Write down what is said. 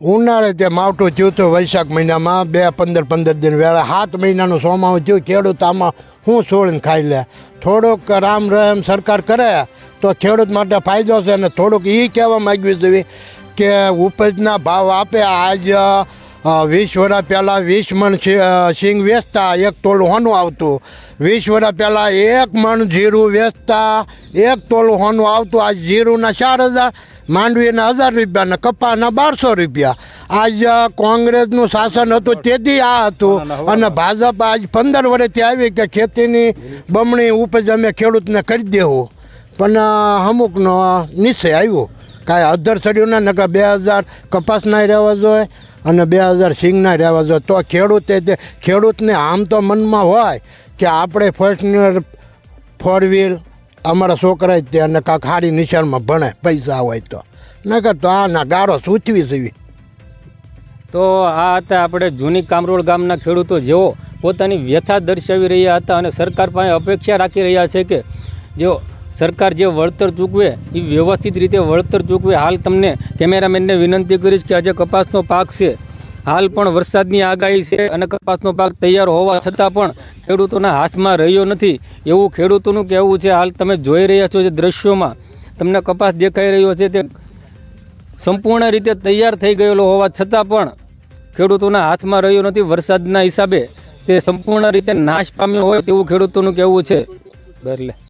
ઉનાળે તે માવઠું થયું હતું વૈશાખ મહિનામાં બે પંદર પંદર દિન વેળા, સાત મહિનાનું સોમાવું થયું, ખેડૂત આમાં શું છોડીને ખાઈ લે. થોડુંક રામ રહેમ સરકાર કરે તો ખેડૂત માટે ફાયદો છે અને થોડુંક એ કહેવા માગ્યું છે કે ઉપજના ભાવ આપે. આજ વીસ વર્ષ પહેલાં વીસ મણ સિંગ વેચતા એક તોલું હોનું આવતું. વીસ વર્ષ પહેલાં એક મણ જીરું વેચતા એક તોલું હોનું આવતું. આજ જીરુંના ચાર હજાર માંડવીના હજાર રૂપિયા ને કપાના બારસો રૂપિયા. આજ કોંગ્રેસનું શાસન હતું તેથી આ હતું. અને ભાજપ આજ પંદર વર્ષથી આવી કે ખેતીની બમણી ઉપજ અમે ખેડૂતને કરી દેવું પણ અમુકનો નિશ્ચય આવ્યો. કાંઈ અધર સડ્યું ના, નકર બે હજાર કપાસના રહેવા જોઈએ અને બે હજાર સિંગના રહેવા જોઈએ. તો ખેડૂતે તે, ખેડૂતને આમ તો મનમાં હોય કે આપણે ફર્સ્ટ ફોર વ્હીલ અમારા છોકરા જ તે અને કાંક સારી નિશાળમાં ભણે પૈસા હોય તો. નકર તો આ ના ગારો સૂચવી જેવી. તો આ હતા આપણે જૂની કામરોળ ગામના ખેડૂતો. જેઓ પોતાની વ્યથા દર્શાવી રહ્યા હતા અને સરકાર પાસે અપેક્ષા રાખી રહ્યા છે કે જો સરકાર જે વળતર ચૂકવે, એ વ્યવસ્થિત રીતે વળતર ચૂકવે. હાલ તમને કેમેરામેનને વિનંતી કરીશ કે આજે કપાસનો પાક છે, હાલ પણ વરસાદની આગાહી છે અને કપાસનો પાક તૈયાર હોવા છતાં પણ ખેડૂતોના હાથમાં રહ્યો નથી. એવું ખેડૂતોનું કહેવું છે, હાલ તમે જોઈ રહ્યા છો જે દ્રશ્યોમાં તમને કપાસ દેખાઈ રહ્યો છે તે સંપૂર્ણ રીતે તૈયાર થઈ ગયેલો હોવા છતાં પણ ખેડૂતોના હાથમાં રહ્યો નથી. વરસાદના હિસાબે તે સંપૂર્ણ રીતે નાશ પામ્યો હોય તેવું ખેડૂતોનું કહેવું છે. દર લે.